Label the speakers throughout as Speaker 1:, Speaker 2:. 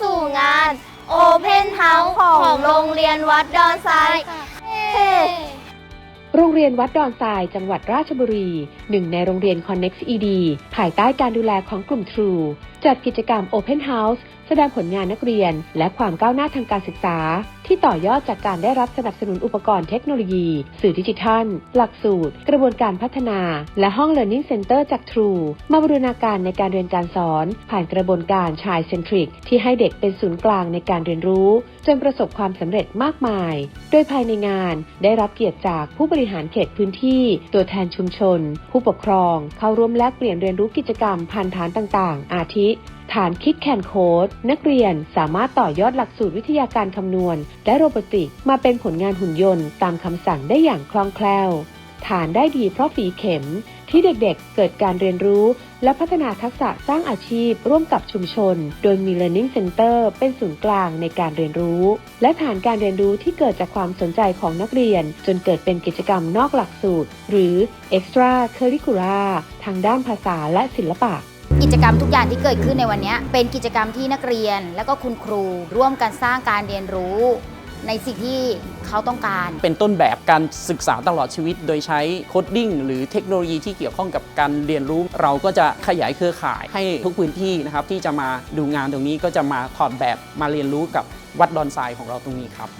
Speaker 1: สู่งาน Open House ของโรงเรียนวัดดอนไซ
Speaker 2: รงเรียนวัดดอนทรายจังหวัดราชบุรี หนึ่งในโรงเรียน Connex ED ภายใต้การดูแลของกลุ่ม True จัดกิจกรรม Open House แสดงผลงานนักเรียน และความก้าวหน้าทางการศึกษา ที่ต่อยอดจากการได้รับสนับสนุนอุปกรณ์เทคโนโลยี สื่อดิจิทัล หลักสูตร กระบวนการพัฒนา และห้อง Learning Center จาก True มาบรูรณาการในการเรียนการสอน ผ่านกระบวนการชายเซนทริกที่ให้เด็กเป็นศูนย์กลางในการเรียนรู้ จนประสบความสำเร็จมากมาย โดยภายในงานได้รับเกียรติจากผู้บริหารเขตพื้นที่ ตัวแทนชุมชน ผู้ปกครอง เข้าร่วมแลกเปลี่ยนเรียนรู้กิจกรรมผ่านฐานต่างๆ อาทิ ฐานคิดแคนโคดนักเรียนสามารถต่อยอดหลักสูตรวิทยาการคำนวณ และโรบอติกมาเป็นผลงานหุ่นยนต์ตามคำสั่งได้อย่างคล่องแคล่ว ฐานได้ดีเพราะฝีเข็มที่เด็กๆ เกิดการเรียนรู้ และพัฒนาทักษะสร้างอาชีพ ร่วมกับชุมชน โดยมี Learning Center เป็นศูนย์กลางในการเรียนรู้ และฐานการเรียนรู้ที่เกิดจากความสนใจของนักเรียน จนเกิดเป็นกิจกรรมนอกหลักสูตร หรือ Extra Curricular ทางด้านภาษาและศิลปะ
Speaker 3: กิจกรรมทุกอย่างที่เกิดขึ้นในวันนี้เป็นกิจกรรมที่นักเรียนและก็คุณครูร่วมกันสร้างการเรียนรู้ ในสิ่งที่เขาต้องการ
Speaker 4: เป็นต้นแบบการศึกษาตลอดชีวิต โดยใช้โคดดิ้งหรือเทคโนโลยีที่เกี่ยวข้องกับการเรียนรู้ เราก็จะขยายเครือข่ายให้ทุกพื้นที่นะครับที่จะมาดูงานตรงนี้ก็จะมาถอดแบบมาเรียนรู้กับวัดดอนทรายของเราตรงนี้ครับ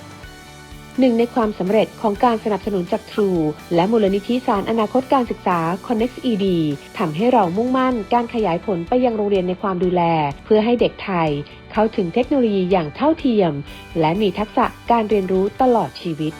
Speaker 2: หนึ่งในความสำเร็จของการสนับสนุนจาก True และมูลนิธิสารอนาคตการศึกษา Connect ED ทำให้เรามุ่งมั่นการขยายผลไปยังโรงเรียนในความดูแล เพื่อให้เด็กไทย เข้าถึงเทคโนโลยีอย่างเท่าเทียม และมีทักษะการเรียนรู้ตลอดชีวิต